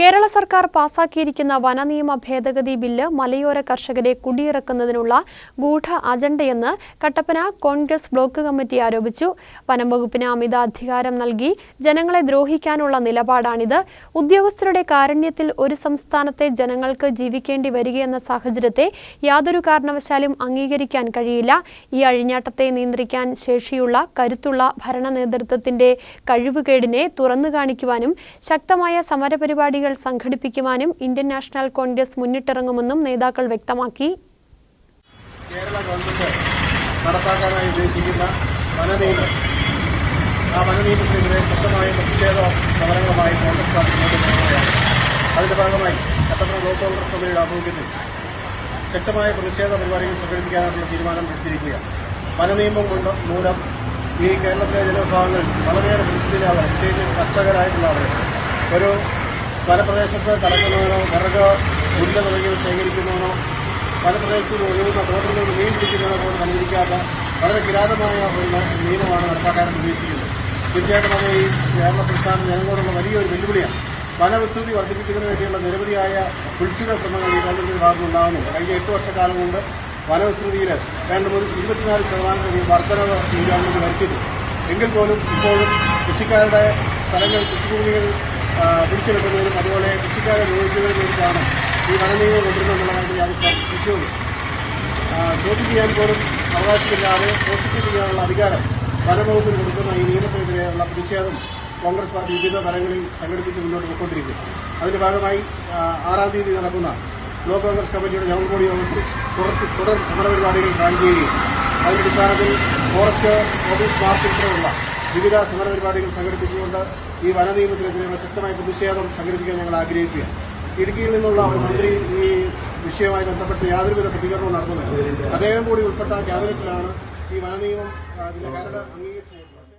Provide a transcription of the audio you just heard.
കേരള സർക്കാർ പാസാക്കിയിരിക്കുന്ന വനനിയമ ഭേദഗതി ബില്ല് മലയോര കർഷകരെ കുടിയിറക്കുന്നതിനുള്ള ഗൂഢ അജണ്ടയെന്ന് കട്ടപ്പന കോൺഗ്രസ് ബ്ലോക്ക് കമ്മിറ്റി ആരോപിച്ചു. വനം വകുപ്പിന് അമിത അധികാരം നൽകി ജനങ്ങളെ ദ്രോഹിക്കാനുള്ള നിലപാടാണിത്. ഉദ്യോഗസ്ഥരുടെ കാരുണ്യത്തിൽ ഒരു സംസ്ഥാനത്തെ ജനങ്ങൾക്ക് ജീവിക്കേണ്ടി വരികയെന്ന സാഹചര്യത്തെ യാതൊരു കാരണവശാലും അംഗീകരിക്കാൻ കഴിയില്ല. ഈ അഴിഞ്ഞാട്ടത്തെ നിയന്ത്രിക്കാൻ ശേഷിയുള്ള കരുത്തുള്ള ഭരണ നേതൃത്വത്തിന്റെ കഴിവുകേടിനെ തുറന്നു കാണിക്കുവാനും ശക്തമായ സമരപരിപാടികൾ സംഘടിപ്പിക്കുവാനും ഇന്ത്യൻ നാഷണൽ കോൺഗ്രസ് മുന്നിട്ടിറങ്ങുമെന്നും നേതാക്കൾ വ്യക്തമാക്കി. കേരള നടപ്പാക്കാനായി ശക്തമായ പ്രതിഷേധ കോൺഗ്രസ് മുന്നോട്ട് ഭാഗമായി പരിപാടികൾ സംഘടിപ്പിക്കാനുള്ള തീരുമാനം എടുത്തിരിക്കുകയാണ്. വനനിയമം കൊണ്ട് മൂലം ഈ കേരളത്തിലെ ജനവിഭാഗങ്ങൾ വളരെയേറെ പ്രതിസന്ധിയിലാവുക പ്രത്യേകിച്ച് കർഷകരായിട്ടുള്ള ആളുകൾ. ഒരു വനപ്രദേശത്ത് കടക്കുന്നവരോ വിറക് ഉരുള തുടങ്ങിയവ ശേഖരിക്കുന്നതിനോ വനപ്രദേശത്തിൽ ഒഴുകുന്ന നിന്ന് മീൻ പിടിക്കുന്നതിനോ പോലും അനുവദിക്കാത്ത വളരെ കിരാതമായ ഒരു നിയമമാണ് നടപ്പാക്കാൻ ഉദ്ദേശിക്കുന്നത്. തീർച്ചയായിട്ടും അത് ഈ കേരള സംസ്ഥാന ജനങ്ങളോടുള്ള വലിയൊരു വെല്ലുവിളിയാണ്. വനവിസ്തൃതി വർദ്ധിപ്പിക്കുന്നതിന് വേണ്ടിയുള്ള നിരവധിയായ കുൽസിത ശ്രമങ്ങൾ ഈ ഗവൺമെന്റിന്റെ ഭാഗത്തുനിന്നുണ്ടാകുന്നു കഴിഞ്ഞ എട്ട് വർഷക്കാലം കൊണ്ട് വനവിസ്തൃതിയിൽ വേണ്ട ഒരു ഇരുപത്തിനാല് ശതമാനത്തിലധികം വർധനവ് ഈ ഗവൺമെന്റ് വരുത്തിയിട്ടുണ്ട്. എങ്കിൽ പോലും ഇപ്പോഴും കൃഷിക്കാരുടെ സ്ഥലങ്ങൾ കൃഷിഭൂമികൾ പിടിച്ചെടുക്കുന്നതിനും അതുപോലെ കൃഷിക്കാരെ നിയോഗിക്കുന്നതിനും വേണ്ടിയിട്ടാണ് ഈ വനനിയമം കൊണ്ടുവരുന്നുള്ള കാര്യത്തിൽ യാതൊരു വിഷയവും. ചോദ്യം ചെയ്യാൻ പോലും അവകാശമില്ലാതെ പ്രോസിക്യൂട്ട് ചെയ്യാനുള്ള അധികാരം വനംവകുപ്പിന് കൊടുക്കുന്ന ഈ നിയമത്തിനെതിരെയുള്ള പ്രതിഷേധം കോൺഗ്രസ് പാർട്ടി വിവിധ തലങ്ങളിൽ സംഘടിപ്പിച്ച് മുന്നോട്ട് പോയിക്കൊണ്ടിരിക്കും അതിന്റെ ഭാഗമായി ആറാം തീയതി നടക്കുന്ന ബ്ലോക്ക് കോൺഗ്രസ് കമ്മിറ്റിയുടെ ജനറൽ ബോഡി യോഗത്തിൽ തുടർ തുടർ സമരപരിപാടികൾ പ്ലാൻ ചെയ്യുകയും അതിന്റെ അടിസ്ഥാനത്തിൽ ഫോറസ്റ്റ് ഓഫീസ് മാർച്ച് ഉൾപ്പെടെയുള്ള വിവിധ സമര പരിപാടികൾ സംഘടിപ്പിച്ചുകൊണ്ട് ഈ വനനിയമത്തിനെതിരെയുള്ള ശക്തമായ പ്രതിഷേധം സംഘടിപ്പിക്കാൻ ഞങ്ങൾ ആഗ്രഹിക്കുകയാണ്. ഇടുക്കിയിൽ നിന്നുള്ള ഒരു മന്ത്രി ഈ വിഷയവുമായി ബന്ധപ്പെട്ട് യാതൊരുവിധ പ്രതികരണവും നടത്തുന്നില്ല. അദ്ദേഹം കൂടി ഉൾപ്പെട്ട ക്യാബിനറ്റിലാണ് ഈ വനനിയമം ആ, അംഗീകരിച്ചത്.